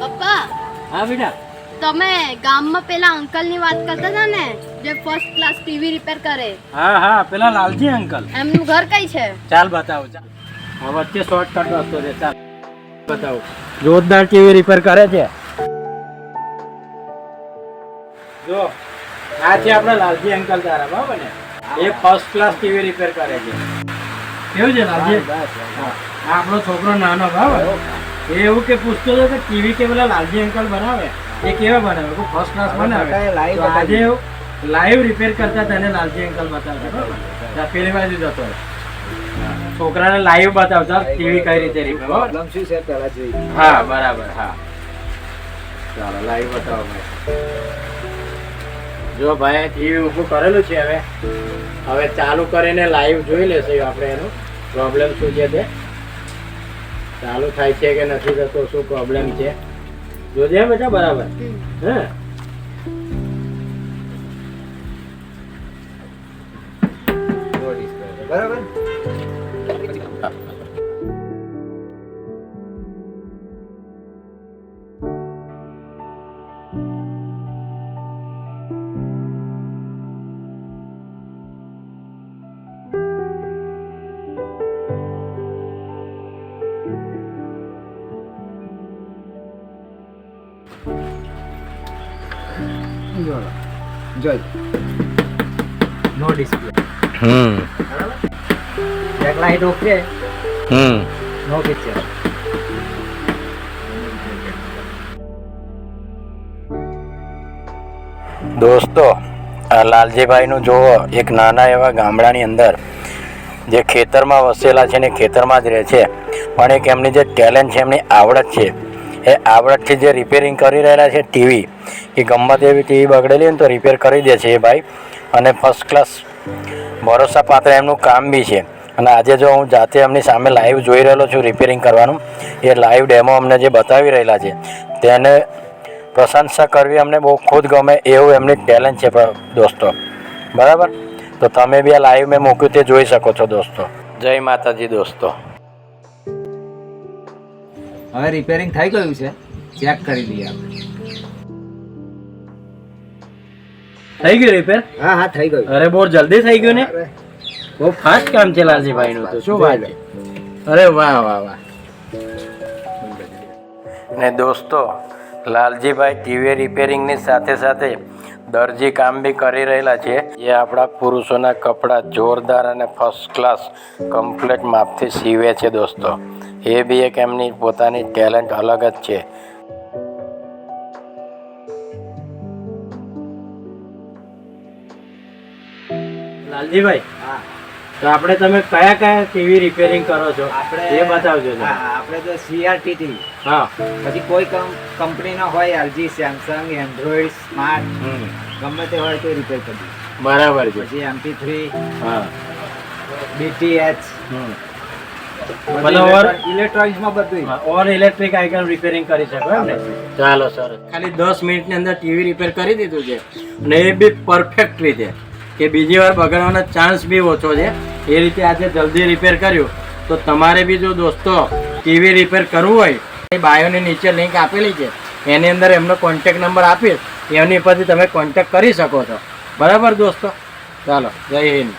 પપ્પા હા બેટા. તમે ગામમાં પેલા અંકલની વાત કરતા હતા ને જે ફર્સ્ટ ક્લાસ ટીવી રિપેર કરે? હા હા પેલા લાલજી અંકલ. એમનું ઘર કઈ છે? ચાલ બતાવો ચાલ. હવે વચ્ચે શોર્ટકટ રસ્તો છે ચાલ. બતાવો. જોરદાર ટીવી રિપેર કરે છે. જો આ છે આપણા લાલજી અંકલ તારા બરાબર ને? એ ફર્સ્ટ ક્લાસ ટીવી રિપેર કરે છે. કેવું છે લાલજી? હા. આપણો છોકરો નાનો બરાબર? એ એવું કે પૂછતો હતો કે ટીવી કે પેલા લાલજી અંકલ બનાવે? એ કેવા બનાવે? ફર્સ્ટ ક્લાસ બનાવે આજે લાઈવ રિપેર કરતા તને લાલજી અંકલ બતાવતા પેલી બાજુ જતો છોકરાને લાઈવ બતાવતા ટીવી કઈ રીતે રિપેર બરાબર હા બરાબર હા. ચાલો લાઈવ બતાવો જો ભાઈ ટીવી ઊભું કરેલું છે હવે. હવે ચાલુ કરીને લાઈવ જોઈ લેશે આપણે એનું. પ્રોબ્લેમ શું છે તે? ચાલુ થાય છે કે નથી થતો શું પ્રોબ્લેમ છે? જોજે બેટા બરાબર. હે? બરાબર? જોઈ. No display hmm. Back light okay hmm. No picture દોસ્તો આ લાલજીભાઈનું જુઓ એક નાના એવા ગામડાની અંદર જે ખેતરમાં વસેલા છે ને ખેતરમાં જ રહે છે. પણ એક એમની જે ટેલેન્ટ છે એમની આવડત છે. એ આવડતથી જે રિપેરિંગ કરી રહેલા છે ટીવી, એ ગમત એવી ટીવી બગડેલી હોય ને તો રિપેર કરી દે છે એ ભાઈ. અને ફર્સ્ટ ક્લાસ ભરોસાપાત્ર એમનું કામ બી છે. અને આજે જો હું જાતે એમની સામે લાઈવ જોઈ રહેલો છું રિપેરિંગ કરવાનું, એ લાઈવ ડેમો અમને જે બતાવી રહેલા છે, તેને પ્રશંસા કરવી અમને બહુ ખુદ ગમે એવું એમની ટેલેન્ટ છે દોસ્તો. બરાબર? તો તમે બી આ લાઈવ મેં મૂક્યું તે જોઈ શકો છો દોસ્તો. જય માતાજી દોસ્તો. હવે રિપેરિંગ થઈ ગયું છે. ચેક કરી લઈએ આપણે. થઈ ગયું રિપેર હા હા થઈ ગયું. અરે બહુ જલ્દી થઈ ગયું ને? બહુ ફાસ્ટ કામ છે લાલજીભાઈ નું તો. શું વાત છે? અરે વાહ વાહ વાહ. ને દોસ્તો લાલજીભાઈ ટીવી રિપેરિંગની સાથે સાથે દરજી કામ બી કરી રહેલા છે. એ આપણા પુરુષોના કપડાં જોરદાર અને ફર્સ્ટ ક્લાસ કમ્પ્લેટ માપથી સીવે છે દોસ્તો. એ બી એક એમની પોતાની ટેલેન્ટ અલગ જ છે. લાલજીભાઈ તો આપણે તમે કયા કયા ટીવી રિપેરિંગ કરો છો? આપણે એ બતાવજો હા આપણે તો સીઆરટીટી હા. પછી કોઈ કંપનીનો હોય એલજી સેમસંગ એન્ડ્રોઈડ સ્માર્ટ ગમે તે હોય તો રિપેર કરી બરાબર છે. પછી એમપી થ્રી હા. ઓર- ઇલેક્ટ્રોનિક્સમાં બધું ઓર ઇલેક્ટ્રિક આઇટમ રિપેરિંગ કરી શકો એમ ને? ચાલો સર ખાલી દસ મિનિટની અંદર ટીવી રિપેર કરી દીધું છે. અને એ બી પરફેક્ટ રીતે. કે બીજી વાર બગડવાનો ચાન્સ બી ઓછો છે. એ રીતે આજે જલ્દી રિપેર કર્યું. તો તમારે બી જો દોસ્તો ટીવી રિપેર કરવું હોય, એ બાયોની નીચે લિંક આપેલી છે. એની અંદર એમનો કોન્ટેક નંબર આપીશ. એમની પરથી તમે કોન્ટેક કરી શકો છો. બરાબર દોસ્તો? ચાલો, જય હિન્દ.